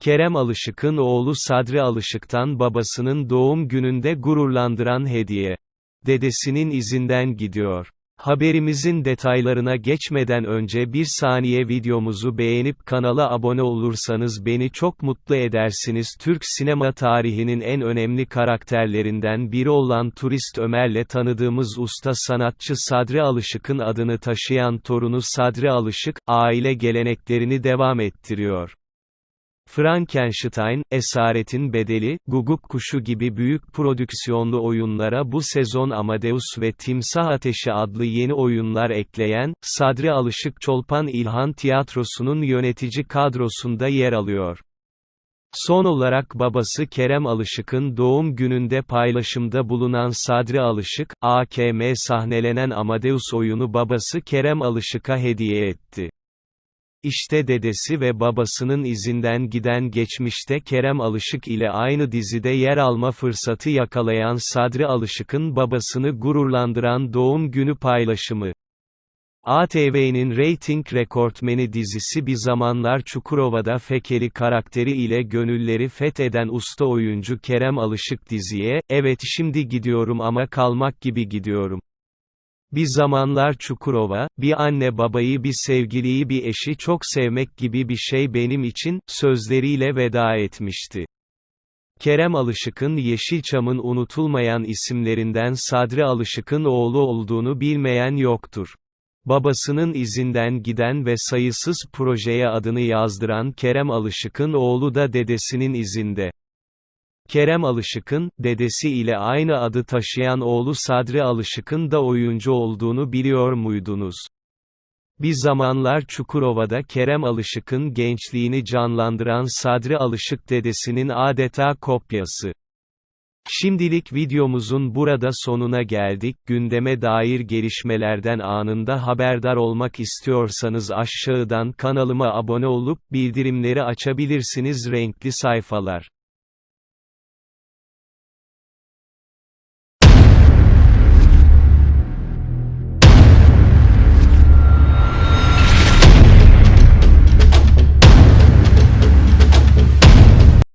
Kerem Alışık'ın oğlu Sadri Alışık'tan babasının doğum gününde gururlandıran hediye. Dedesinin izinden gidiyor. Haberimizin detaylarına geçmeden önce bir saniye videomuzu beğenip kanala abone olursanız beni çok mutlu edersiniz. Türk sinema tarihinin en önemli karakterlerinden biri olan Turist Ömer'le tanıdığımız usta sanatçı Sadri Alışık'ın adını taşıyan torunu Sadri Alışık, aile geleneklerini devam ettiriyor. Frankenstein, Esaretin Bedeli, Guguk Kuşu gibi büyük prodüksiyonlu oyunlara bu sezon Amadeus ve Timsah Ateşi adlı yeni oyunlar ekleyen, Sadri Alışık Çolpan İlhan Tiyatrosu'nun yönetici kadrosunda yer alıyor. Son olarak babası Kerem Alışık'ın doğum gününde paylaşımda bulunan Sadri Alışık, AKM sahnelenen Amadeus oyunu babası Kerem Alışık'a hediye etti. İşte dedesi ve babasının izinden giden geçmişte Kerem Alışık ile aynı dizide yer alma fırsatı yakalayan Sadri Alışık'ın babasını gururlandıran doğum günü paylaşımı. ATV'nin reyting rekortmeni dizisi bir zamanlar Çukurova'da Fekeli karakteri ile gönülleri fetheden usta oyuncu Kerem Alışık diziye, evet şimdi gidiyorum ama kalmak gibi gidiyorum. Bir zamanlar Çukurova, bir anne babayı bir sevgiliyi bir eşi çok sevmek gibi bir şey benim için, sözleriyle veda etmişti. Kerem Alışık'ın Yeşilçam'ın unutulmayan isimlerinden Sadri Alışık'ın oğlu olduğunu bilmeyen yoktur. Babasının izinden giden ve sayısız projeye adını yazdıran Kerem Alışık'ın oğlu da dedesinin izinde. Kerem Alışık'ın, dedesi ile aynı adı taşıyan oğlu Sadri Alışık'ın da oyuncu olduğunu biliyor muydunuz? Bir zamanlar Çukurova'da Kerem Alışık'ın gençliğini canlandıran Sadri Alışık dedesinin adeta kopyası. Şimdilik videomuzun burada sonuna geldik. Gündeme dair gelişmelerden anında haberdar olmak istiyorsanız aşağıdan kanalıma abone olup bildirimleri açabilirsiniz renkli sayfalar.